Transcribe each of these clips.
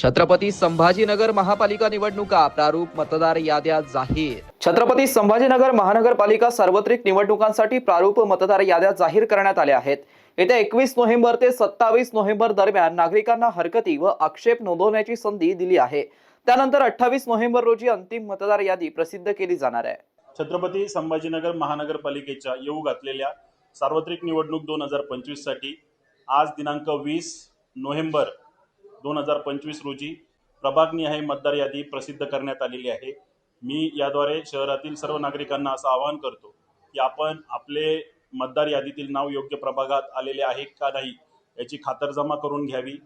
छत्रपती संभाजीनगर महापालिका निवडणुका प्रारूप मतदार याद्या जाहीर. छत्रपती संभाजीनगर महानगरपालिका सार्वत्रिक निवडणुकांसाठी प्रारूप मतदार याद्या जाहीर करण्यात आल्या आहेत. येत्या एकवीस नोव्हेंबर ते सत्तावीस नोव्हेंबर दरम्यान नागरिकांना हरकती व आक्षेप नोंदवण्याची संधी दिली आहे. त्यानंतर अठ्ठावीस नोव्हेंबर रोजी अंतिम मतदार यादी प्रसिद्ध केली जाणार आहे. छत्रपती संभाजीनगर महानगरपालिकेच्या येऊ घातलेल्या सार्वत्रिक निवडणूक दोन हजार पंचवीससाठी आज दिनांक वीस नोव्हेंबर दोन हजार पंचवीस रोजी प्रभागनिहाय मतदार यादी प्रसिद्ध करण्यात आलेली आहे. मी याद्वारे शहरातील सर्व नागरिकांना असं आवाहन करतो की आपण आपले मतदार यादीतील नाव योग्य प्रभागात आलेले आहे का नाही याची खातरजमा करून घ्यावी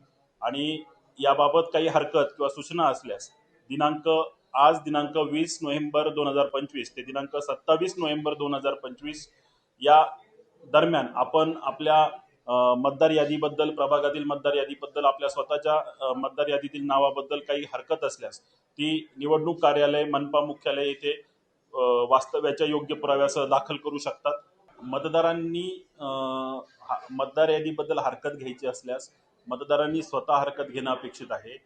आणि याबाबत काही हरकत किंवा सूचना असल्यास दिनांक आज दिनांक वीस नोव्हेंबर दोन हजार पंचवीस ते दिनांक सत्तावीस नोव्हेंबर दोन हजार पंचवीस या दरम्यान आपण आपल्या मतदार यादीबद्दल प्रभागातील मतदार यादीबद्दल आपल्या स्वतःच्या मतदार यादीतील नावाबद्दल काही हरकत असल्यास ती निवडणूक कार्यालय मनपा मुख्यालय येथे वास्तव्याच्या योग्य पुराव्यासह दाखल करू शकतात. मतदारांनी हा- मतदार यादीबद्दल हरकत घ्यायची असल्यास मतदारांनी स्वतः हरकत घेणं अपेक्षित आहे.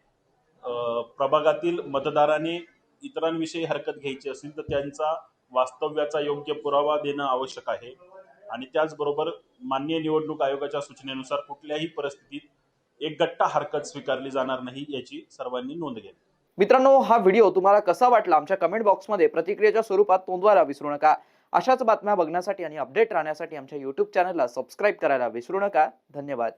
प्रभागातील मतदाराने इतरांविषयी हरकत घ्यायची असेल तर त्यांचा वास्तव्याचा योग्य पुरावा देणं आवश्यक आहे. आणि त्याचबरोबर मान्य निवडणूक आयोगाच्या सूचनेनुसार कुठल्याही परिस्थितीत एक गट्टा हरकत स्वीकारली जाणार नाही याची सर्वांनी नोंद घ्यावी. मित्रांनो हा व्हिडिओ तुम्हाला कसा वाटला आमच्या कमेंट बॉक्समध्ये प्रतिक्रियेच्या स्वरूपात नोंदवायला विसरू नका. अशाच बातम्या बघण्यासाठी आणि अपडेट राहण्यासाठी आमच्या यूट्यूब चॅनलला सबस्क्राईब करायला विसरू नका. धन्यवाद.